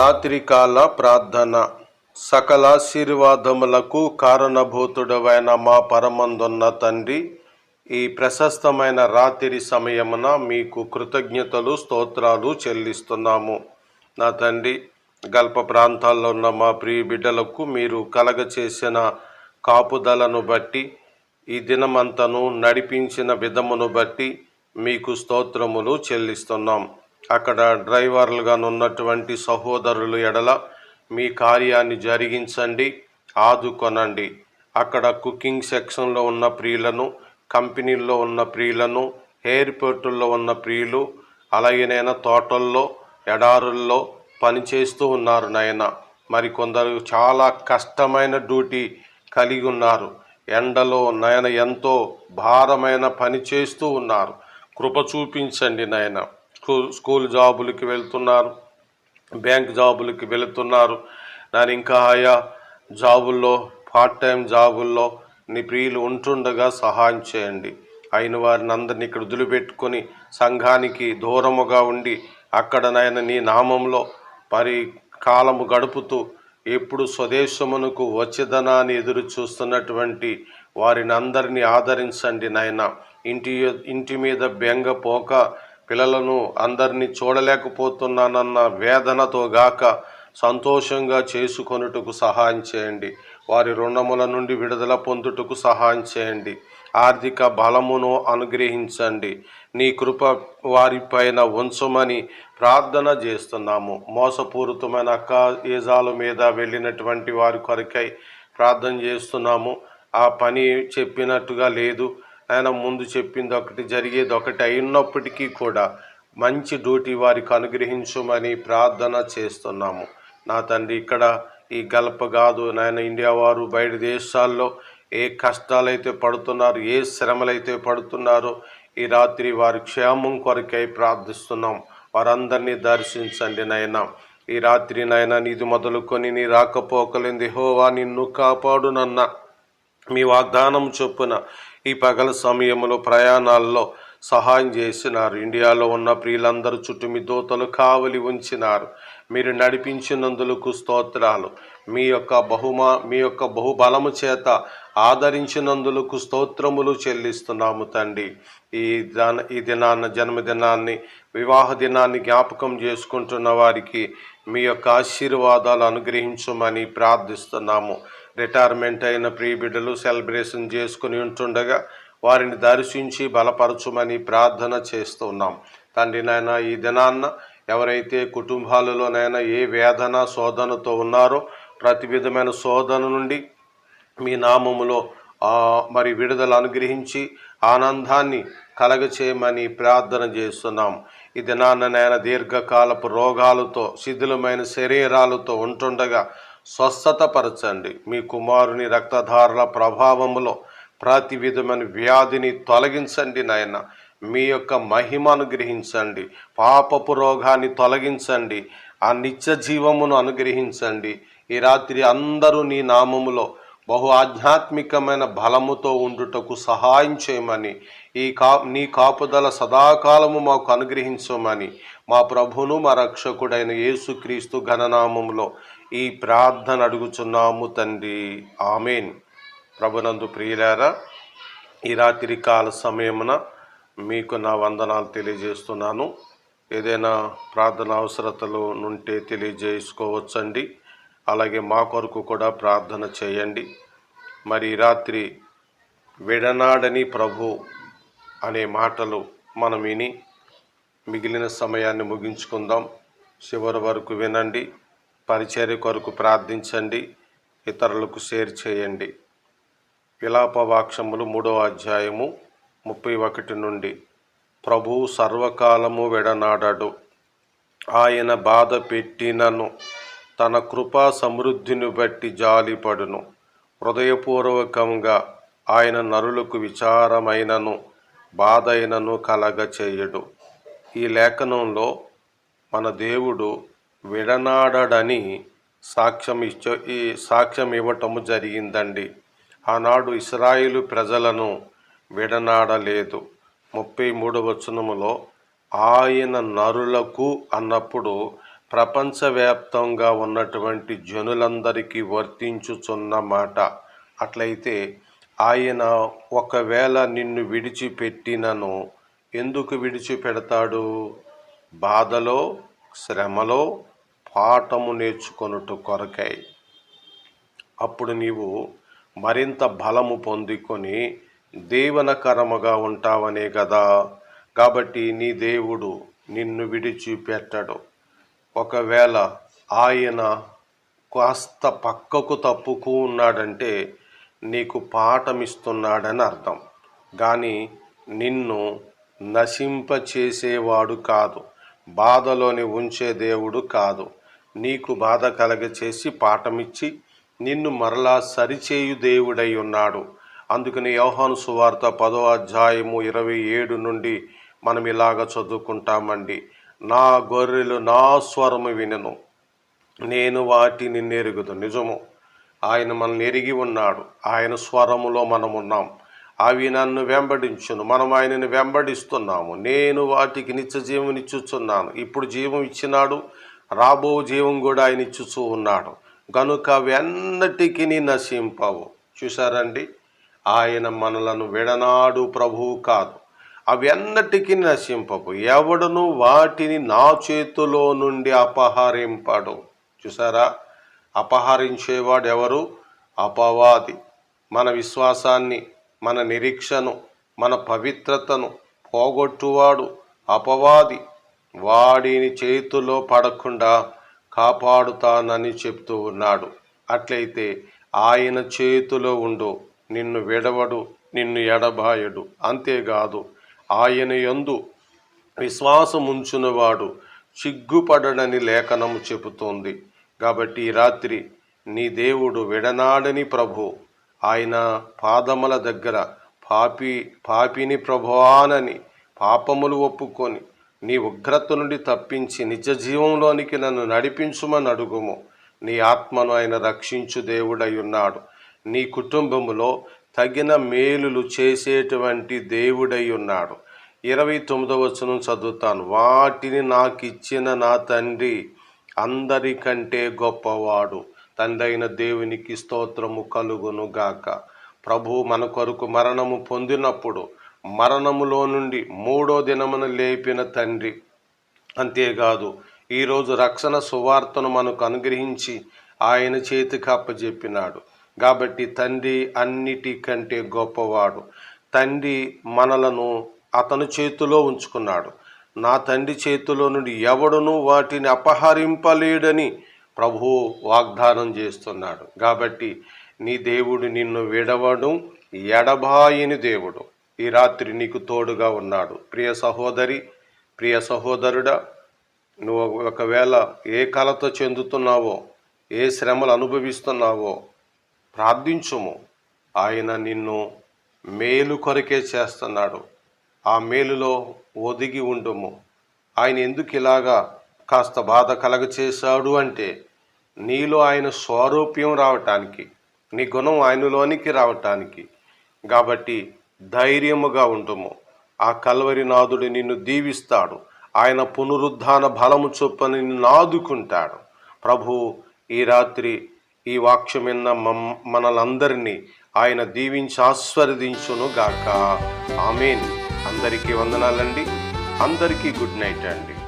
రాత్రికాల ప్రార్థన. సకలాశీర్వాదములకు కారణభూతుడవైన మా పరమందున్న తండ్రి ఈ ప్రశస్తమైన రాత్రి సమయమున మీకు కృతజ్ఞతలు స్తోత్రాలు చెల్లిస్తున్నాము. నా తండ్రి గల్ప ప్రాంతాల్లో ఉన్న మా ప్రియ బిడ్డలకు మీరు కలగచేసిన కాపుదలను బట్టి ఈ దినమంతను నడిపించిన విధమును బట్టి మీకు స్తోత్రములు చెల్లిస్తున్నాం. అక్కడ డ్రైవర్లుగా ఉన్నటువంటి సహోదరులు ఎడల మీ కార్యాన్ని జరిగించండి ఆదుకొనండి. అక్కడ కుకింగ్ సెక్షన్లో ఉన్న ప్రియులను కంపెనీల్లో ఉన్న ప్రియులను ఎయిర్పోర్టుల్లో ఉన్న ప్రియులు అలాగే నైనా తోటల్లో ఎడారుల్లో పనిచేస్తూ ఉన్నారు నాయన. మరి కొందరు చాలా కష్టమైన డ్యూటీ కలిగి ఉన్నారు. ఎండలో నాయన ఎంతో భారమైన పని చేస్తూ ఉన్నారు. కృప చూపించండి నాయన. స్కూల్ స్కూల్ జాబులకి వెళ్తున్నారు బ్యాంక్ జాబులకి వెళుతున్నారు. నేను ఇంకా ఆయా జాబుల్లో పార్ట్ టైం జాబుల్లో నీ ప్రియులు ఉంటుండగా సహాయం చేయండి. అయిన వారిని అందరినీ ఇక్కడ వదిలిపెట్టుకొని సంఘానికి దూరముగా ఉండి అక్కడ నాయన నీ నామంలో మరి కాలము గడుపుతూ ఎప్పుడు స్వదేశమునకు వచ్చేదనాన్ని ఎదురు చూస్తున్నటువంటి వారిని అందరినీ ఆదరించండి నాయన. ఇంటి ఇంటి మీద బెంగ పోక పిల్లలను అందరినీ చూడలేకపోతున్నానన్న వేదనతో గాక సంతోషంగా చేసుకొనుటకు సహాయం చేయండి. వారి రుణముల నుండి విడుదల పొందుటకు సహాయం చేయండి. ఆర్థిక బలమును అనుగ్రహించండి. నీ కృప వారిపైన ఉంచమని ప్రార్థన చేస్తున్నాము. మోసపూరితమైన అక్క ఏజాల మీద వెళ్ళినటువంటి వారి కొరకై ప్రార్థన చేస్తున్నాము. ఆ పని చెప్పినట్టుగా లేదు. ఆయన ముందు చెప్పింది ఒకటి జరిగేది ఒకటి అయినప్పటికీ కూడా మంచి డ్యూటీ వారికి అనుగ్రహించమని ప్రార్థన చేస్తున్నాము. నా తండ్రి ఇక్కడ ఈ గల్ప కాదు నాయన ఇండియా వారు బయట దేశాల్లో ఏ కష్టాలైతే పడుతున్నారు ఏ శ్రమలైతే పడుతున్నారో ఈ రాత్రి వారి క్షేమం కొరకై ప్రార్థిస్తున్నాం. వారందరినీ దర్శించండి నాయన. ఈ రాత్రి నాయన నీది మొదలుకొని నీ రాకపోకలేంది. హోవా నిన్ను కాపాడునన్న మీ వాగ్దానం చొప్పున ఈ పగల సమయంలో ప్రయాణాల్లో సహాయం చేసినారు. ఇండియాలో ఉన్న ప్రియులందరూ చుట్టూ మీ దూతలు కావలి ఉంచినారు. మీరు నడిపించినందులకు స్తోత్రాలు. మీ యొక్క బహుమా మీ యొక్క బహుబలము చేత ఆదరించినందులకు స్తోత్రములు చెల్లిస్తున్నాము తండ్రి. ఈ దాన ఈ దినాన్న జన్మదినాన్ని వివాహ దినాన్ని జ్ఞాపకం చేసుకుంటున్న వారికి మీ యొక్క ఆశీర్వాదాలు అనుగ్రహించమని ప్రార్థిస్తున్నాము. రిటైర్మెంట్ అయిన ప్రియ బిడ్డలు సెలబ్రేషన్ చేసుకుని ఉంటుండగా వారిని దర్శించి బలపరచుమని ప్రార్థన చేస్తున్నాం. తండ్రి నాయన ఈ దినాన్న ఎవరైతే కుటుంబాలలోనైనా ఏ వేదన శోధనతో ఉన్నారో ప్రతి విధమైన శోధన నుండి మీ నామములో మరి విడుదల అనుగ్రహించి ఆనందాన్ని కలగచేయమని ప్రార్థన చేస్తున్నాం. ఈ దినాన్న నేను దీర్ఘకాలపు రోగాలతో శిథిలమైన శరీరాలతో ఉంటుండగా స్వస్థతపరచండి. మీ కుమారుని రక్తధారల ప్రభావములో ప్రతి విధమైన వ్యాధిని తొలగించండి నాయన. మీ యొక్క మహిమను గ్రహించండి. పాపపు రోగాన్ని తొలగించండి. ఆ నిత్య జీవమును అనుగ్రహించండి. ఈ రాత్రి అందరూ నీ నామములో బహు ఆధ్యాత్మికమైన బలముతో ఉండుటకు సహాయం చేయమని. ఈ కా నీ కాపుదల సదాకాలము మాకు అనుగ్రహించమని. మా ప్రభును మా రక్షకుడైన యేసుక్రీస్తు ఘననామములో ఈ ప్రార్థన అడుగుచున్నాము తండ్రి. ఆమెన్. ప్రభునందు ప్రియులారా ఈ రాత్రి కాల సమయమున మీకు నా వందనాలు తెలియజేస్తున్నాను. ఏదైనా ప్రార్థన అవసరతలు నుంటే తెలియజేసుకోవచ్చండి. అలాగే మా కొరకు కూడా ప్రార్థన చేయండి. మరి రాత్రి విడనాడని ప్రభు అనే మాటలు మనం విని మిగిలిన సమయాన్ని ముగించుకుందాం. చివరి వరకు వినండి పరిచర్య కొరకు ప్రార్థించండి ఇతరులకు షేర్ చేయండి. విలాపవాక్షములు మూడో అధ్యాయము ముప్పై ఒకటి నుండి ప్రభు సర్వకాలము విడనాడడు. ఆయన బాధ పెట్టినను. తన కృపా సమృద్ధిని బట్టి జాలిపడును. హృదయపూర్వకంగా ఆయన నరులకు విచారమైనను బాధైనను కలగచేయడు. ఈ లేఖనంలో మన దేవుడు విడనాడడని సాక్ష్యం ఇచ్చ ఈ సాక్ష్యం ఇవ్వటము జరిగిందండి. ఆనాడు ఇస్రాయిలు ప్రజలను విడనాడలేదు. ముప్పై మూడు వచనములో ఆయన నరులకు అన్నప్పుడు ప్రపంచవ్యాప్తంగా ఉన్నటువంటి జనులందరికీ వర్తించుచున్న మాట. అట్లయితే ఆయన ఒకవేళ నిన్ను విడిచిపెట్టినను ఎందుకు విడిచిపెడతాడు? బాధలో శ్రమలో పాఠము నేర్చుకొనుట కొరకై. అప్పుడు నీవు మరింత బలము పొందుకొని దేవనకరముగా ఉంటావనే కదా కాబట్టి నీ దేవుడు నిన్ను విడిచిపెట్టడు. ఒకవేళ ఆయన కాస్త పక్కకు తప్పుకు ఉన్నాడంటే నీకు పాఠమిస్తున్నాడని అర్థం. కానీ నిన్ను నశింపచేసేవాడు కాదు. బాధలోని ఉంచే దేవుడు కాదు. నీకు బాధ కలగ చేసి పాఠమిచ్చి నిన్ను మరలా సరిచేయు దేవుడై ఉన్నాడు. అందుకని యోహాను సువార్త పదో అధ్యాయము ఇరవై ఏడు నుండి మనం ఇలాగ చదువుకుంటామండి. నా గొర్రెలు నా స్వరము వినను. నేను వాటిని నెరుగుదు. నిజము ఆయన మనల్ని ఎరిగి ఉన్నాడు. ఆయన స్వరములో మనం ఉన్నాం అవి నన్ను వెంబడించును. మనం ఆయనను వెంబడిస్తున్నాము. నేను వాటికి నిత్య జీవం ఇచ్చుచున్నాను. ఇప్పుడు జీవం ఇచ్చినాడు. రాబో జీవం కూడా ఆయన ఇచ్చుచూ ఉన్నాడు. గనుక వెన్నటికి నశింపవు. చూసారండి ఆయన మనలను విడనాడు ప్రభువు కాదు. అవి నశింపపు నశింపవు ఎవడును వాటిని నా చేతిలో నుండి అపహరింపడు. చూసారా అపహరించేవాడు ఎవరు అపవాది. మన విశ్వాసాన్ని మన నిరీక్షను మన పవిత్రతను పోగొట్టువాడు అపవాది. వాడిని చేతిలో పడకుండా కాపాడుతానని చెప్తూ ఉన్నాడు. అట్లయితే ఆయన చేతిలో ఉండు. నిన్ను విడవడు నిన్ను ఎడబాయడు. అంతేకాదు ఆయన యందు విశ్వాసముంచునవాడు సిగ్గుపడడని లేఖనము చెబుతోంది. కాబట్టి ఈ రాత్రి నీ దేవుడు విడనాడని ప్రభు ఆయన పాదముల దగ్గర పాపి పాపిని ప్రభువానని పాపములు ఒప్పుకొని నీ ఉగ్రత నుండి తప్పించి నిజ జీవంలోనికి నన్ను నడిపించుమని అడుగుము. నీ ఆత్మను ఆయన రక్షించు దేవుడై ఉన్నాడు. నీ కుటుంబములో తగిన మేలులు చేసేటువంటి దేవుడై ఉన్నాడు. ఇరవై తొమ్మిదవ వచనం చదువుతాను. వాటిని నాకు ఇచ్చిన నా తండ్రి అందరికంటే గొప్పవాడు. తండ్రైన దేవునికి స్తోత్రము కలుగును గాక. ప్రభు మన కొరకు మరణము పొందినప్పుడు మరణములో నుండి మూడో దినమున లేపిన తండ్రి. అంతేకాదు ఈరోజు రక్షణ సువార్తను మనకు అనుగ్రహించి ఆయన చేతికి అప్పచెప్పినాడు కాబట్టి తండ్రి అన్నిటికంటే గొప్పవాడు. తండ్రి మనలను అతని చేతిలో ఉంచుకున్నాడు. నా తండ్రి చేతిలో నుండి ఎవడును వాటిని అపహరింపలేడని ప్రభు వాగ్దానం చేస్తున్నాడు. కాబట్టి నీ దేవుడు నిన్ను విడవడం ఎడబాయిని దేవుడు. ఈ రాత్రి నీకు తోడుగా ఉన్నాడు. ప్రియ సహోదరి ప్రియ సహోదరుడా నువ్వు ఒకవేళ ఏ కలతో చెందుతున్నావో ఏ శ్రమలు అనుభవిస్తున్నావో ప్రార్థించుము. ఆయన నిన్ను మేలు కొరకే చేస్తున్నాడు. ఆ మేలులో ఒదిగి ఉండుము. ఆయన ఎందుకు ఇలాగా కాస్త బాధ కలగ చేశాడు అంటే నీలో ఆయన స్వరూప్యం రావటానికి నీ గుణం ఆయనలోనికి రావటానికి కాబట్టి ధైర్యముగా ఉండుము. ఆ కల్వరి నాదుడు నిన్ను దీవిస్తాడు. ఆయన పునరుద్ధాన బలము చొప్పున నిన్ను నాదుకుంటాడు ప్రభు ఈ రాత్రి ఈ వాక్యం విన్న మమ్- మనలందరినీ ఆయన దీవించి ఆస్వాదించును గాక. ఆమెన్. అందరికీ వందనాలండి. అందరికీ గుడ్ నైట్ అండి.